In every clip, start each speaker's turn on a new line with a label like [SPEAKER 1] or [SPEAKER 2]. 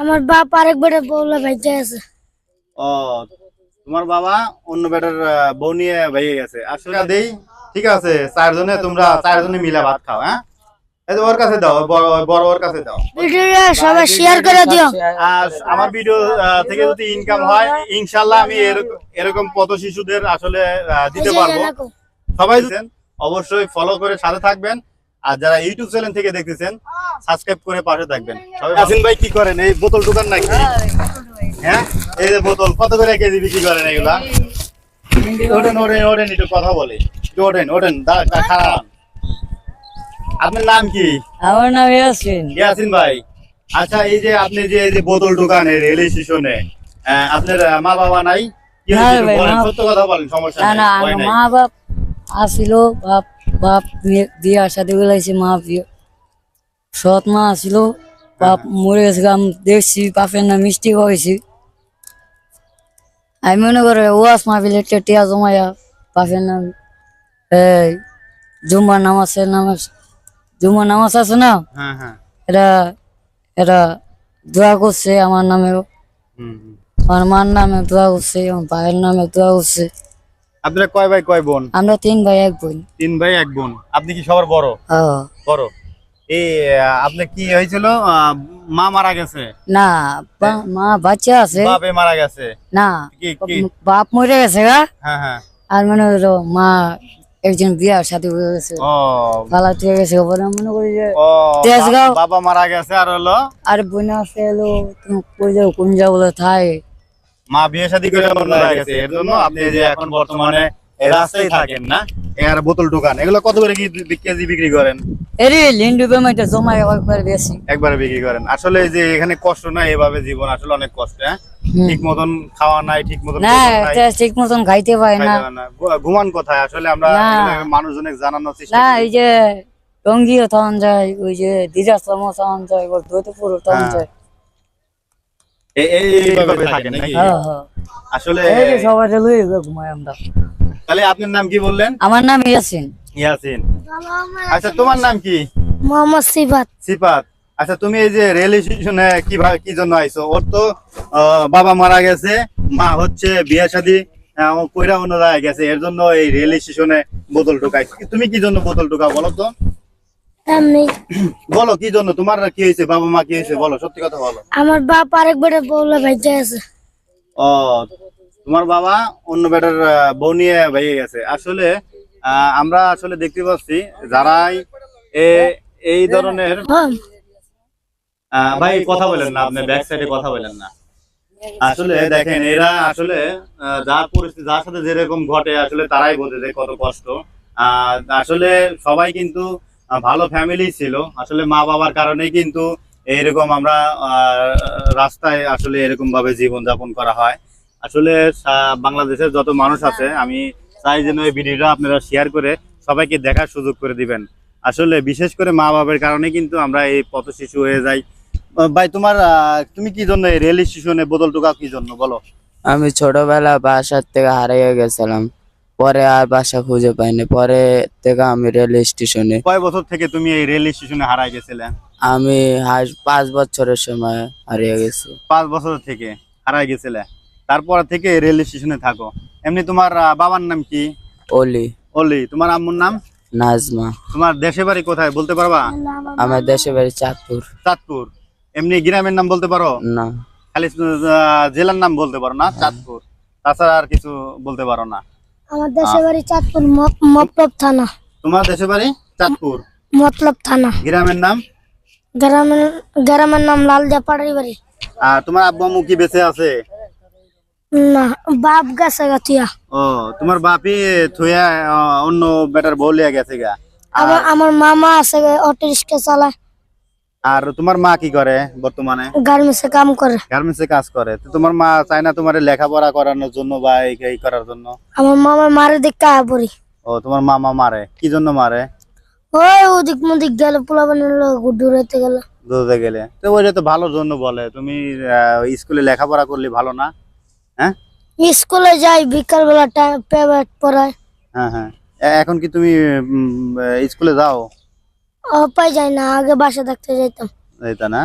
[SPEAKER 1] আমার বাপ আরেক বেটা বউলা ভাইতে আছে
[SPEAKER 2] ও তোমার বাবা অন্য বেটার বউ নিয়ে ভেঙে গেছে। আসলে দেই ঠিক আছে চারজনে তোমরা চারজনে মিলে ভাত খাও হ্যাঁ? ওর কাছে দাও বড় বড় ওর কাছে দাও।
[SPEAKER 1] ভিডিওটা সবাই শেয়ার করে দিও।
[SPEAKER 2] আর আমার ভিডিও থেকে যদি ইনকাম হয় ইনশাল্লাহ আমি এরকম এরকম পথ শিশুদের আসলে আহ, দিতে পারব। সবাই অবশ্যই ফলো করে সাথে থাকবেন। আর যারা ইউটিউব চ্যানেল থেকে দেখতেছেন সাবস্ক্রাইব করে পাশে থাকবেন। আসিন ভাই কি করেন? এই বোতল দোকান নাকি? হ্যাঁ? এই যে বোতল কত করে কেজি বিক্রি করেন এগুলা? ওঠেন ওঠেন ওঠেন একটু কথা বলি। ওঠেন ওঠেন খারাপ আপনার নাম কি?
[SPEAKER 3] আমার নাম ইয়াসিন।
[SPEAKER 2] ইয়াসিন ভাই। আচ্ছা এই যে আপনি যে এই যে বোতল দোকানে রেল স্টেশনে আপনার মা বাবা নাই?
[SPEAKER 3] মা-
[SPEAKER 2] সত্য কথা বলেন সমস্যা
[SPEAKER 3] না না। মা বাপ আসিল বাপ বাপ বিয়ে- বিয়ার সাথে বলাইছে মা বিয়ে সৎ মা আসিল বাপ মরে গেছে আমি দেখছি বাপের নাম মিষ্টি খাওয়াইছি আমি মনে করে ওয়াস মাহফিলে টিয়া জমাইয়া বাপের নাম এই জুম্মার নামাজের নামাজ জুম্মার নামাজ আছে না?
[SPEAKER 2] হ্যাঁ হ্যাঁ।
[SPEAKER 3] এটা এটা দোয়া করছে আমার নামেও। আমার মার নামে দোয়া করছে আমার ভাইয়ের নামে দোয়া করছে।
[SPEAKER 2] আপনারা কয় ভাই কয় বোন?
[SPEAKER 3] আমরা তিন ভাই এক বোন।
[SPEAKER 2] তিন ভাই এক বোন। আপনি কি সবার বড়?
[SPEAKER 3] হ্যাঁ।
[SPEAKER 2] বড়? এই আহ, আপনার কি হয়েছিল? মা মারা গেছে।
[SPEAKER 3] না মা বাচ্চা আছে।
[SPEAKER 2] বাপে মারা গেছে।
[SPEAKER 3] না বাপ মরে গেছে গা।
[SPEAKER 2] হ্যাঁ হ্যাঁ।
[SPEAKER 3] আর মনে হলো মা একজন বিয়ার সাথে হয়ে গেছে।
[SPEAKER 2] ও।
[SPEAKER 3] পালা থেকে গেছে বলে মনে করি যে তেজগাঁও।
[SPEAKER 2] বাবা মারা গেছে আর হলো?
[SPEAKER 3] আর বোন আছে তুমি কই যাও কোন যাও বলে থাই।
[SPEAKER 2] মা বিয়ে শাদী করে হয়ে গেছে। এর জন্য আপনি যে এখন বর্তমানে রাস্তায় থাকেন না? এর বোতল দোকান এগুলো কত করে কি কেজি বিক্রি করেন?
[SPEAKER 3] এরে লিন্ডু বেমাইটা জমা একবার বেশি।
[SPEAKER 2] একবারে বিক্রি করেন। আসলে যে এখানে কষ্ট না এভাবে জীবন আসলে অনেক কষ্ট হ্যাঁ? ঠিক মতন খাওয়া নাই ঠিক মতন
[SPEAKER 3] না
[SPEAKER 2] গোসল নাই,
[SPEAKER 3] এটা ঠিক মতন খাইতে পারে না।
[SPEAKER 2] ঘুমান কোথায়? আসলে আমরা মানুষজনের জানানোর চেষ্টা
[SPEAKER 3] না এই যে টঙ্গিও তখন যায় ওই যে দিরাশ্রম তখন যায় ওর দৈতপুর তখন
[SPEAKER 2] হ্যাঁ।
[SPEAKER 3] যায়।
[SPEAKER 2] এইভাবে থাকেন নাকি?
[SPEAKER 3] হ্যাঁ হ্যাঁ।
[SPEAKER 2] আসলে
[SPEAKER 3] এই সবাই লই ঘুমাই আমরা।
[SPEAKER 2] তাহলে আপনার নাম কি বললেন?
[SPEAKER 3] আমার নাম ইয়াসিন।
[SPEAKER 2] ইয়াসিন। আচ্ছা তোমার নাম কি?
[SPEAKER 1] মোহাম্মদ সিফাত।
[SPEAKER 2] সিফাত। আচ্ছা তুমি এই যে রেল স্টেশনে কীভাবে কি জন্য আইছো? ওর তো বাবা মারা গেছে মা হচ্ছে বিয়ে শাদী কইরা অন্য জায়গায় গেছে এর জন্য এই রেল স্টেশনে বোতল ঢুকাই তুমি কি জন্য বোতল ঢুকাও বলো তো? বলো কি জন্য? তোমার কি হয়েছে? বাবা মা কি হয়েছে? বলো সত্যি কথা বলো।
[SPEAKER 1] আমার বাপ আরেক বেটা বউলা ভাইতে আছে।
[SPEAKER 2] ও তোমার বাবা অন্য বেটার বউ নিয়ে ভেঙে গেছে। আসলে আহ, আমরা আসলে দেখতে পাচ্ছি যারাই এই ধরনের ভাই কথা বলেন না আপনি ব্যাক সাইডে কথা বলেন না। আসলে দেখেন এরা আসলে যার পরিস্থিতি যার সাথে যেরকম ঘটে আসলে তারাই বোঝে যে কত কষ্ট। আহ, আসলে সবাই কিন্তু ভালো ফ্যামিলি ছিল। আসলে মা বাবার কারণেই কিন্তু এরকম আমরা আহ, রাস্তায় আসলে এরকম ভাবে জীবন যাপন করা হয়। আসলে বাংলাদেশের যত মানুষ আছে আমি চাই যেন এই ভিডিওটা আপনারা শেয়ার করে সবাইকে দেখার সুযোগ করে দিবেন। আসলে বিশেষ করে মা বাবার কারণে কিন্তু আমরা এই পথ শিশু হয়ে যাই। ভাই তোমার আহ, তুমি কি জন্য এই রেল স্টেশনে বোতল টোকা কি জন্য বলো?
[SPEAKER 4] আমি ছোটবেলা বাসার থেকে হারিয়ে গেছিলাম। পরে আর বাসা খুঁজে পাইনি। পরে থেকে আমি রেল স্টেশনে
[SPEAKER 2] কয় বছর থেকে তুমি এই রেল স্টেশনে হারাই গেছিলে?
[SPEAKER 4] আমি পাঁচ বছরের সময় হারিয়ে গেছি।
[SPEAKER 2] পাঁচ বছর থেকে হারাই গেছিলে? তারপর থেকে রেল স্টেশনে থাকো। এমনি তোমার বাবার নাম কি?
[SPEAKER 4] অলি।
[SPEAKER 2] অলি। তোমার আম্মুর নাম?
[SPEAKER 4] নাজমা।
[SPEAKER 2] তোমার দেশে বাড়ি কোথায় বলতে পারবা?
[SPEAKER 4] আমার দেশে বাড়ি চাঁদপুর।
[SPEAKER 2] চাঁদপুর। এমনি গ্রামের নাম বলতে পারো?
[SPEAKER 4] না।
[SPEAKER 2] খালি জেলার নাম বলতে পারো না চাঁদপুর। তাছাড়া আর কিছু বলতে পারো না।
[SPEAKER 1] আমার দেশের বাড়ি চাঁদপুর মতলব থানা।
[SPEAKER 2] তোমার দেশে বাড়ি চাঁদপুর?
[SPEAKER 1] মতলব থানা।
[SPEAKER 2] গ্রামের নাম?
[SPEAKER 1] গ্রামের গ্রামের নাম লালদিয়া পাড়ারি বাড়ি।
[SPEAKER 2] আর তোমার আব্বু আম্মু কি বেঁচে আছে?
[SPEAKER 1] না বাপ গেছে
[SPEAKER 2] ও তোমার বাপি থুয়া অন্য বেটার বউ লিয়া গেছে গা।
[SPEAKER 1] আমার আমার মামা আছে অটো রিক্সা চালায়।
[SPEAKER 2] আর তোমার মা কি করে বর্তমানে?
[SPEAKER 1] গার্মেন্টসে কাম করে।
[SPEAKER 2] গার্মেন্টসে কাজ করে। তো তোমার মা চায় না তোমার লেখাপড়া করানোর জন্য বা এই করার জন্য?
[SPEAKER 1] আমার মামা মারে দিক পড়ি।
[SPEAKER 2] ও তোমার মামা মারে। কি জন্য মারে?
[SPEAKER 1] ওই ওদিক মুদিক গেলে পোলাবানের দূরেতে গেল।
[SPEAKER 2] তো ওইটা তো ভালোর জন্য বলে। তুমি স্কুলে লেখাপড়া করলে ভালো না। হ্যাঁ?
[SPEAKER 1] স্কুলে যাই বিকাল বেলা টাইম পেমেন্ট পড়ায়।
[SPEAKER 2] হ্যাঁ হ্যাঁ। এখন কি তুমি স্কুলে যাও?
[SPEAKER 1] ও পাই যাই না আগে বাসা থাকতে যাইতাম।
[SPEAKER 2] এইটা না।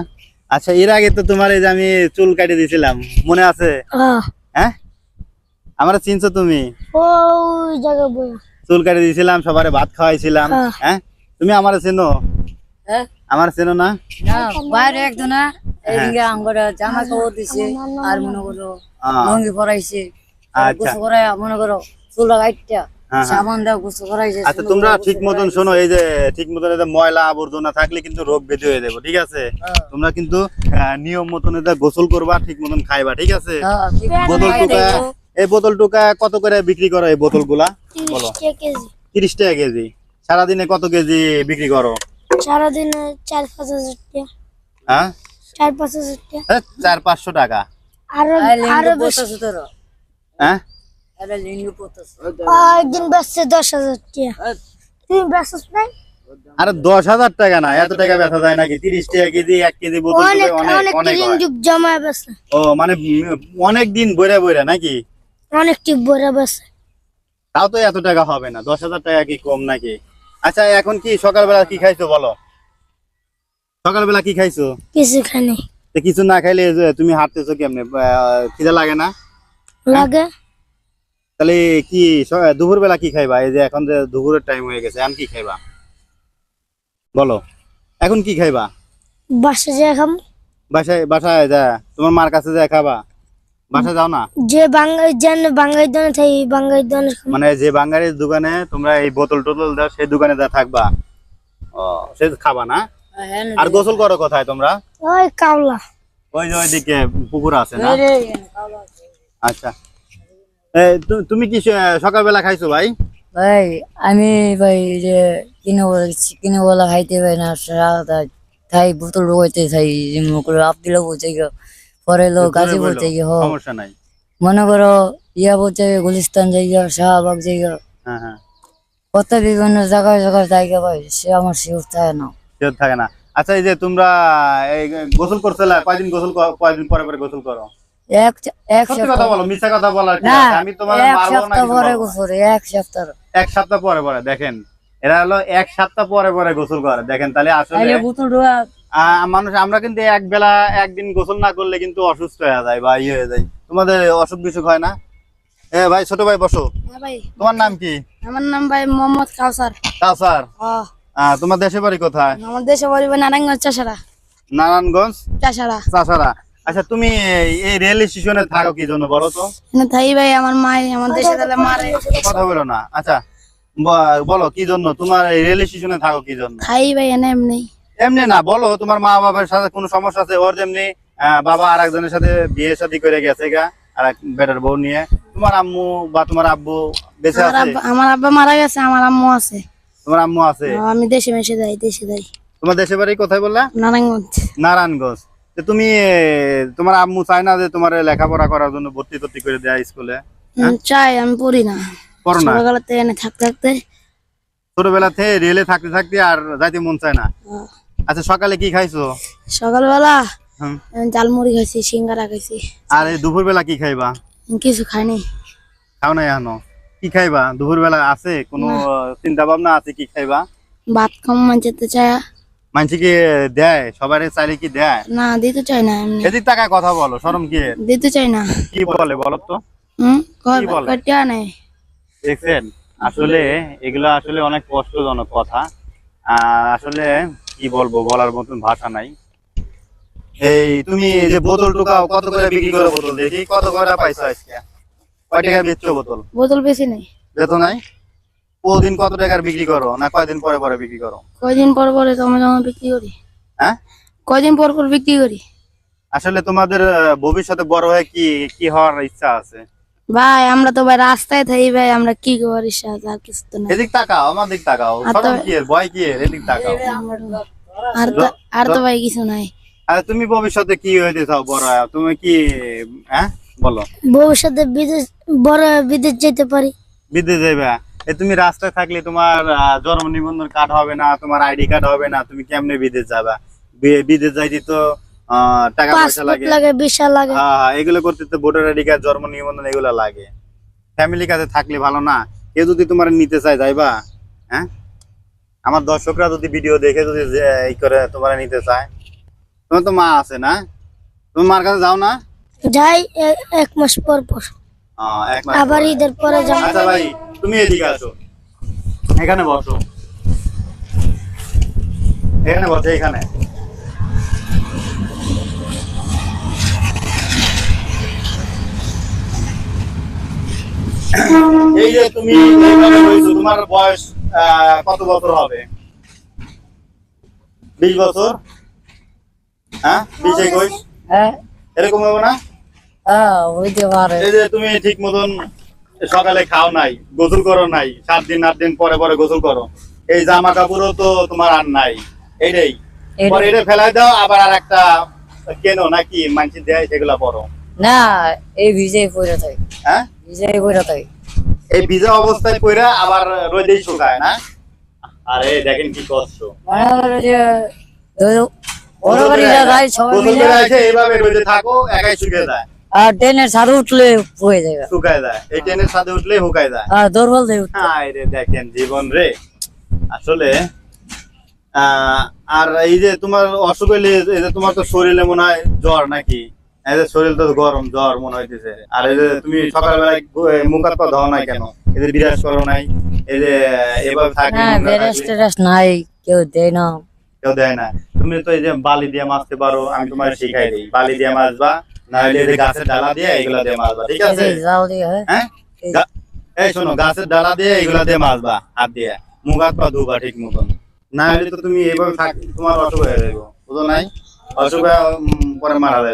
[SPEAKER 2] আচ্ছা এর আগে তো তোমার এই যে আমি চুল কাটিয়ে দিয়েছিলাম মনে আছে?
[SPEAKER 1] হ্যাঁ?
[SPEAKER 2] আমার চিনছো তুমি?
[SPEAKER 1] ওই জায়গা
[SPEAKER 2] চুল কাটিয়ে দিয়েছিলাম সবারে ভাত খাওয়াইছিলাম
[SPEAKER 1] হ্যাঁ।
[SPEAKER 2] হ্যাঁ? তুমি আমার চেনো?
[SPEAKER 3] হ্যাঁ।
[SPEAKER 2] আমার চেনো না?
[SPEAKER 3] না বাইরে একজনা। এদিকে আমার জামা কাপড় দিছে আর মনে করো
[SPEAKER 2] আহ,
[SPEAKER 3] লঙ্গি পরাইছে
[SPEAKER 2] আচ্ছা।
[SPEAKER 3] গোসল করাই মনে করো চুল লাগাইটা
[SPEAKER 2] হ্যাঁ।
[SPEAKER 3] সাবান দেওয়া গোসল করাইছে
[SPEAKER 2] আচ্ছা তোমরা ঠিক মতন শোনো এই যে ঠিক মতন এই ময়লা আবর্জনা থাকলে কিন্তু রোগ ব্যাধি হয়ে যাবে ঠিক আছে?
[SPEAKER 3] হ্যাঁ।
[SPEAKER 2] তোমরা কিন্তু নিয়ম মতন এটা গোসল করবা ঠিক মতন খাইবা ঠিক আছে?
[SPEAKER 3] হ্যাঁ,
[SPEAKER 2] বোতল টুকা এই বোতল টুকা কত করে বিক্রি করো এই বোতলগুলা বলো।
[SPEAKER 1] তিরিশ টাকা কেজি।
[SPEAKER 2] তিরিশ টাকা কেজি। সারাদিনে কত কেজি বিক্রি করো?
[SPEAKER 1] সারাদিনে চার পাঁচ হাজার টাকা।
[SPEAKER 2] হ্যাঁ?
[SPEAKER 1] চার পাঁচ হাজার টাকা।
[SPEAKER 2] চার পাঁচশো টাকা।
[SPEAKER 3] আরও
[SPEAKER 1] আরও বেশি।
[SPEAKER 2] হ্যাঁ?
[SPEAKER 3] আরে
[SPEAKER 1] একদিন বেচছে দশ হাজার টাকা। তুমি বেচছ নাই?
[SPEAKER 2] আরে দশ হাজার টাকা না এত টাকা বেচা যায় নাকি? তিরিশ টাকা কেজি এক কেজি
[SPEAKER 1] জমা
[SPEAKER 2] ও মানে অনেক দিন বইরা বইরা নাকি?
[SPEAKER 1] অনেক টিপ বড় বেচছে।
[SPEAKER 2] তাও তো এত টাকা হবে না দশ হাজার টাকা কি কম নাকি? আচ্ছা এখন কি সকালবেলা কি খাইছো বলো? সকালবেলা কি খাইছো?
[SPEAKER 1] কিছু
[SPEAKER 2] তো কিছু না খাইলে তুমি হাঁটতেছো কেমনে? খিদে লাগে না?
[SPEAKER 1] লাগে।
[SPEAKER 2] তাহলে কি স- দুপুরবেলা কি খাইবা? এই যে এখন যে দুপুরের টাইম হয়ে গেছে এখন কি খাইবা? বলো এখন কি খাইবা?
[SPEAKER 1] বাসা যায় খাম।
[SPEAKER 2] বাসায় বাসায় যা তোমার মার কাছে যা খাবা। বাসায় যাও না?
[SPEAKER 1] যে বাঙ্গাই জান বাঙ্গাই দনে থাই বাঙ্গাই দনে খাম।
[SPEAKER 2] মানে যে বাঙালির দোকানে তোমরা এই বোতল টোতল দাও সেই দোকানে যা থাকবা। ও সে খাবা না? আর গোসল করো কোথায় তোমরা?
[SPEAKER 1] ওই কাওলা
[SPEAKER 2] ওই যে ওইদিকে পুকুর আছে না? আচ্ছা। তুমি কি সকালবেলা খাইছো ভাই?
[SPEAKER 3] ভাই আমি ভাই যে কিনে বলছি কিনে বলা খাইতে পাই না সারা তাই বোতল চাই যেমন করে আবদুল্লাহ বলছে গিয়ে পরে লোক গাজী
[SPEAKER 2] দূরে
[SPEAKER 3] বলছে গিয়ে
[SPEAKER 2] সমস্যা নাই।
[SPEAKER 3] মনে করো ইয়া বলছে গুলিস্তান জায়গা শাহবাগ জায়গা
[SPEAKER 2] হ্যাঁ হ্যাঁ।
[SPEAKER 3] কত বিভিন্ন জায়গায় জায়গায় জায়গা ভাই সে আমার শিব থাকে না।
[SPEAKER 2] কেউ থাকে না। আচ্ছা এই যে তোমরা এই গোসল করছিলে কয়দিন গোসল কয়দিন পরে পরে গোসল করো?
[SPEAKER 3] এক এক
[SPEAKER 2] কথা বলো মিথ্যা কথা বলার কি।
[SPEAKER 3] না
[SPEAKER 2] আছে? আমি তোমার মারবো না
[SPEAKER 3] সপ্তাহ
[SPEAKER 2] কিছু
[SPEAKER 3] পরে
[SPEAKER 2] বলব না।
[SPEAKER 3] গোসল এক সপ্তাহ।
[SPEAKER 2] এক সপ্তাহ পরে পরে দেখেন। এরা হলো এক সপ্তাহ পরে পরে গোসল করে দেখেন। তাহলে আসলে
[SPEAKER 3] তাইলে বোতল ঢোকা
[SPEAKER 2] আহ, মানুষ আমরা কিন্তু এক বেলা একদিন গোসল না করলে কিন্তু অসুস্থ হয়ে যায় বা ইয়ে হয়ে যায়। তোমাদের অসুখ বিসুখ হয় না? এ ভাই ছোট ভাই বসো।
[SPEAKER 1] হ্যাঁ
[SPEAKER 2] তোমার নাম কি?
[SPEAKER 1] আমার নাম ভাই মোহাম্মদ কাউসার।
[SPEAKER 2] আহ, তোমার দেশের বাড়ি কোথায়?
[SPEAKER 1] আমার দেশে বলবে নারায়ণগঞ্জ চাষারা।
[SPEAKER 2] নারায়ণগঞ্জ?
[SPEAKER 1] চাষারা।
[SPEAKER 2] চাষারা। আচ্ছা তুমি এই- রেল স্টেশনে থাকো কি জন্য বলো তো?
[SPEAKER 1] থাই ভাই আমার মাই আমার দেশে তাহলে মারে।
[SPEAKER 2] কথা বলো না। আচ্ছা বলো কি জন্য? তোমার এই রেল স্টেশনে থাকো কি জন্য?
[SPEAKER 1] খাই ভাই এনে এমনি।
[SPEAKER 2] এমনি না বলো তোমার মা বাবার সাথে কোনো সমস্যা আছে? ওর যেমনি বাবা আর একজনের সাথে বিয়ে শাদী করে গেছে গা আর এক বেটার বউ নিয়ে। তোমার আম্মু বা তোমার আব্বু বেঁচে আছে?
[SPEAKER 1] আমার আব্বা মারা গেছে আমার আম্মু আছে।
[SPEAKER 2] তোমার আম্মু আছে?
[SPEAKER 1] আমি দেশে মেশে যাই দেশে যাই।
[SPEAKER 2] তোমার দেশে বাড়ি কোথায় বললা?
[SPEAKER 1] নারায়ণগঞ্জ।
[SPEAKER 2] নারায়ণগঞ্জ। তুমি তোমার আম্মু চাই না যে তোমার লেখাপড়া করার জন্য ভর্তি টর্তি করে দেয় স্কুলে
[SPEAKER 1] চাই আমি পড়ি না।
[SPEAKER 2] করো না?
[SPEAKER 1] ছোটবেলাতে এনে থাকতে থাকতে।
[SPEAKER 2] ছোটবেলাতে রেলে থাকতে থাকতে আর যাইতে মন চায় না। আচ্ছা সকালে কি খাইছো?
[SPEAKER 1] সকালবেলা ঝালমুড়ি খাইছি সিঙ্গারা খাইছি।
[SPEAKER 2] আর এই দুপুর বেলা কি খাইবা?
[SPEAKER 1] কিছু খাইনি।
[SPEAKER 2] খাও না এখনও? কি খাইবা? দুপুর বেলা আছে কোনো চিন্তা ভাবনা আছে কি খাইবা?
[SPEAKER 1] ভাত কম মানতে চায়।
[SPEAKER 2] মানুষ কি দেয়? সবার চাইলে কি দেয়?
[SPEAKER 1] না দিতে চাই না
[SPEAKER 2] এদিক টাকায় কথা বলো শরম কি
[SPEAKER 1] দিতে চাই না।
[SPEAKER 2] কি বলে বলো তো?
[SPEAKER 1] হুম? ঘর
[SPEAKER 2] কি বলে?
[SPEAKER 1] কটিয়া নেই।
[SPEAKER 2] দেখছেন আসলে এগুলো আসলে অনেক কষ্টজনক কথা। আর আসলে কি বলব বলার মতন ভাষা নাই। এই তুমি এই যে বোতল টুকাও কত করে বিক্রি করো বোতল দেখি? কত করে পাইছো আজকে? কয় টাকা বেচছো বোতল?
[SPEAKER 1] বোতল বেশি নেই।
[SPEAKER 2] নাই? কত টাকার বিক্রি করো? না কয়দিন পরে পরে বিক্রি করো?
[SPEAKER 1] কয়দিন পর পরে তোমার বিক্রি করি?
[SPEAKER 2] হ্যাঁ?
[SPEAKER 1] কয়দিন পর পর বিক্রি করি?
[SPEAKER 2] আসলে তোমাদের ভবিষ্যতে বড় হয়ে কি কি হওয়ার ইচ্ছা আছে?
[SPEAKER 1] ভাই আমরা তো ভাই রাস্তায় থাকি ভাই আমরা কি করার ইচ্ছা আছে আর কিছু তো না
[SPEAKER 2] এদিক তাকাও আমার দিক তাকাও।
[SPEAKER 1] আর
[SPEAKER 2] কি এর? ভয় কি এর? এদিক তাকাও।
[SPEAKER 1] আর তো আর তো ভাই কিছু নাই।
[SPEAKER 2] আর তুমি ভবিষ্যতে কি হইতে চাও বড়? তুমি কি হ্যাঁ? বলো।
[SPEAKER 1] ভবিষ্যতে বিদেশ বড় বিদেশ যেতে পারি।
[SPEAKER 2] বিদেশ যাইবা? এ তুমি রাস্তায় থাকলে তোমার জন্ম নিবন্ধন কার্ড হবে না তোমার আইডি কার্ড হবে না তুমি কেমনে বিদেশ যাবা? বিদেশ যাইতে তো টাকা পয়সা লাগে।
[SPEAKER 1] লাগে ভিসা লাগে।
[SPEAKER 2] হ্যাঁ এগুলো করতে তো ভোটার আইডি কার্ড জন্ম নিবন্ধন এগুলো লাগে। ফ্যামিলি কাছে থাকলে ভালো না। কেউ যদি তোমার নিতে চায় যাইবা? হ্যাঁ? আমার দর্শকরা যদি ভিডিও দেখে যদি যে এই করে তোমার নিতে চায়। তোমার তো মা আছে না? তুমি মার কাছে যাও না?
[SPEAKER 1] যাই এক মাস পর পর।
[SPEAKER 2] এক মাস
[SPEAKER 1] আবার ঈদের পরে যাই
[SPEAKER 2] আচ্ছা ভাই তুমি এদিকে আসো। এখানে বসো। এখানে বসো এখানে। এই যে তুমি এইভাবে রয়েছো, তোমার বয়স আহ, কত বছর হবে? বিশ বছর? হ্যাঁ? বিশ একুশ?
[SPEAKER 3] হ্যাঁ।
[SPEAKER 2] এরকম হবে না?
[SPEAKER 3] হইতে পারে।
[SPEAKER 2] এই যে তুমি ঠিক মতন সকালে খাও নাই গোসল করো নাই সাত দিন আট দিন পরে পরে গোসল করো। এই জামা কাপড়ও তো তোমার আর নাই। এইটাই। পরে এটা ফেলাই দাও আবার আর একটা কেন নাকি মানসি দেয় সেগুলা পরো।
[SPEAKER 3] না এই ভিজে পড়ে থাকে।
[SPEAKER 2] হ্যাঁ?
[SPEAKER 3] ভিজে পড়ে থাকে।
[SPEAKER 2] এই ভিজা অবস্থায় পইরা আবার রোদেই শুকায় না? আরে দেখেন কি কষ্ট।
[SPEAKER 3] মনে যে বড়
[SPEAKER 2] গোসল
[SPEAKER 3] যায় সবাই মিলে
[SPEAKER 2] এসে এইভাবে রোদে থাকো একাই শুকিয়ে যায়।
[SPEAKER 3] আর ট্রেনের ছাড় উঠলে পড়ে যায়।
[SPEAKER 2] শুকায় যায়। এই ট্রেনের সাথে উঠলেই হুকায় যায়।
[SPEAKER 3] আর দুর্বল দিয়ে উঠতে
[SPEAKER 2] রে দেখেন জীবন রে। আসলে আর এই যে তোমার অসুখ হইলে এই যে তোমার তো শরীরে মনে হয় জ্বর নাকি? এই যে শরীর তো গরম জ্বর মনে হইতেছে। আর এই যে তুমি সকালবেলায় মুখ হাত পা ধোও নাই কেন? এই যে বিরাজ করো নাই। এই যে এভাবে থাকলে
[SPEAKER 3] হ্যাঁ
[SPEAKER 2] নোংরা
[SPEAKER 3] বেরেস নাই কেউ দেয় না।
[SPEAKER 2] কেউ দেয় না। তুমি তো এই যে বালি দিয়ে মাছতে পারো আমি তোমার শিখাই দিই। বালি দিয়ে মাছবা না হলে এই গাছের ডালা দিয়ে এগুলা দিয়ে মাছবা ঠিক
[SPEAKER 3] এই
[SPEAKER 2] আছে
[SPEAKER 3] জাল দিয়ে হ্যাঁ?
[SPEAKER 2] এই শোনো গাছের ডালা দিয়ে এগুলা দিয়ে মাছবা হাত দিয়ে। মুখ হাত পা ধুবা ঠিক মতন। না হলে তো তুমি এইভাবে থাক তোমার অসুখ হয়ে যাবে বুঝো নাই? অসুখ পরে মারা যাবে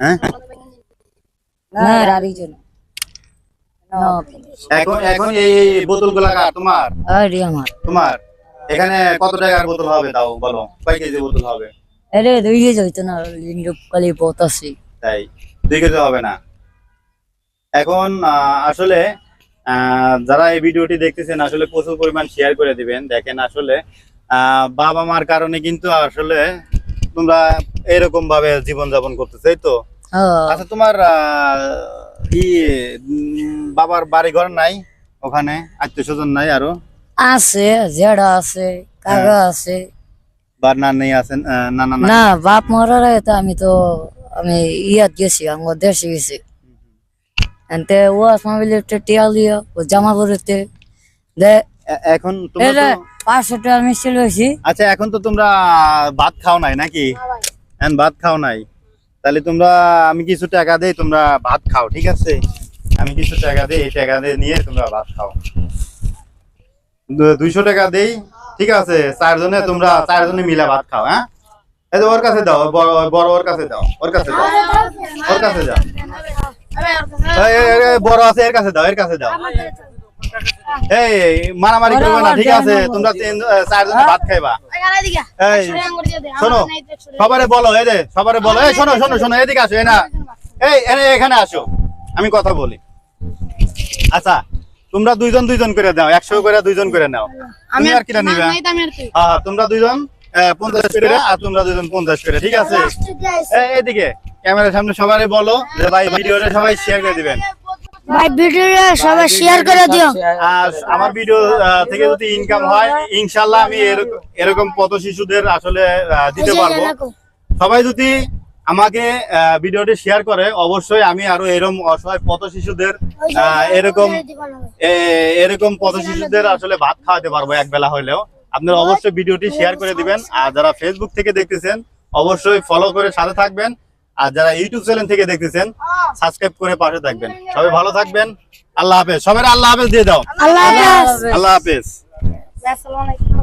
[SPEAKER 2] হ্যাঁ?
[SPEAKER 3] না রারি জন্য।
[SPEAKER 2] এখন এখন এই এই বোতলগুলা কার? তোমার? তোমার। এখানে কত টাকার বোতল হবে তাও বলো? কয় কেজি বোতল হবে?
[SPEAKER 3] আরে দুই কেজি হইতো না লিন্ডু কালি পতাসি
[SPEAKER 2] তাই দুই কেজি হবে না। এখন আসলে যারা এই ভিডিওটি দেখতেছেন আসলে প্রচুর পরিমাণ শেয়ার করে দিবেন। দেখেন আসলে বাবা মার কারণে কিন্তু আসলে তোমরা এরকম ভাবে জীবন যাপন করতেছে এই তো?
[SPEAKER 3] হ্যাঁ
[SPEAKER 2] আচ্ছা তোমার ই বাবার বাড়ি ঘর নাই ওখানে? আত্মীয় স্বজন নাই আরও?
[SPEAKER 3] আছে জেডা আছে কাকা আছে।
[SPEAKER 2] বার নানি আছেন আহ, নানা না
[SPEAKER 3] না বাপ মরার আগে তো আমি তো আমি ইয়াত গেছি আমার দেশে গেছি। এনতে ও আসমাবিল একটা টিয়াল দিয়া ও জামা পরেতে দে
[SPEAKER 2] এখন তোমরা তো
[SPEAKER 3] পাঁচশো টাকা মিষ্টি লইছি।
[SPEAKER 2] আচ্ছা এখন তো তোমরা ভাত খাও নাই নাকি? এখন ভাত খাও নাই। তাহলে তোমরা আমি কিছু টাকা দেই তোমরা ভাত খাও ঠিক আছে? আমি কিছু টাকা দেই এই টাকা দিয়ে নিয়ে তোমরা ভাত খাও। দুইশো টাকা দেই। ঠিক আছে চারজনে তোমরা চারজনে মিলে ভাত খাও হ্যাঁ? এই যে ওর কাছে দাও বড় ওর কাছে দাও ওর কাছে দাও। ওর কাছে দাও এই, বড় আছে এর কাছে দাও এর কাছে দাও। এই মারামারি করবে না ঠিক আছে তোমরা চারজনে ভাত খাইবা। এই শোনো সবারে বলো এই যে সবারে বলো এই শোনো শোনো শোনো এদিকে আসো এই না। এই এখানে আসো। আমি কথা বলি। আচ্ছা তোমরা দুইজন দুইজন করে দাও একশো করে দুইজন করে নাও। আমি আর কিনা নিবে? হ্যাঁ তোমরা দুইজন পঞ্চাশ করে আর তোমরা দুইজন পঞ্চাশ করে ঠিক আছে? এদিকে ক্যামেরার সামনে সবাই বলো যে ভাই ভিডিওটা সবাই শেয়ার করে দিবেন।
[SPEAKER 1] ভাই ভিডিওটা সবাই শেয়ার করে দিও।
[SPEAKER 2] আর আমার ভিডিও থেকে যদি ইনকাম হয় ইনশাল্লাহ আমি এরকম এরকম পথ শিশুদের আসলে দিতে পারব। সবাই যদি আমাকে ভিডিওটি শেয়ার করে অবশ্যই আমি আরও এরকম অসহায় পথ শিশুদের এরকম এরকম পথ শিশুদের আসলে ভাত খাওয়াতে পারব এক বেলা হলেও আপনারা অবশ্যই ভিডিওটি শেয়ার করে দিবেন আর যারা ফেসবুক থেকে দেখতেছেন অবশ্যই ফলো করে সাথে থাকবেন আর যারা ইউটিউব চ্যানেল থেকে দেখতেছেন সাবস্ক্রাইব করে পাশে থাকবেন। সবাই ভালো থাকবেন আল্লাহ হাফেজ। সবাই আল্লাহ হাফেজ দিয়ে দাও।
[SPEAKER 1] আল্লাহ হাফেজ।
[SPEAKER 2] আল্লাহ হাফেজ।
[SPEAKER 1] আসসালামু আলাইকুম।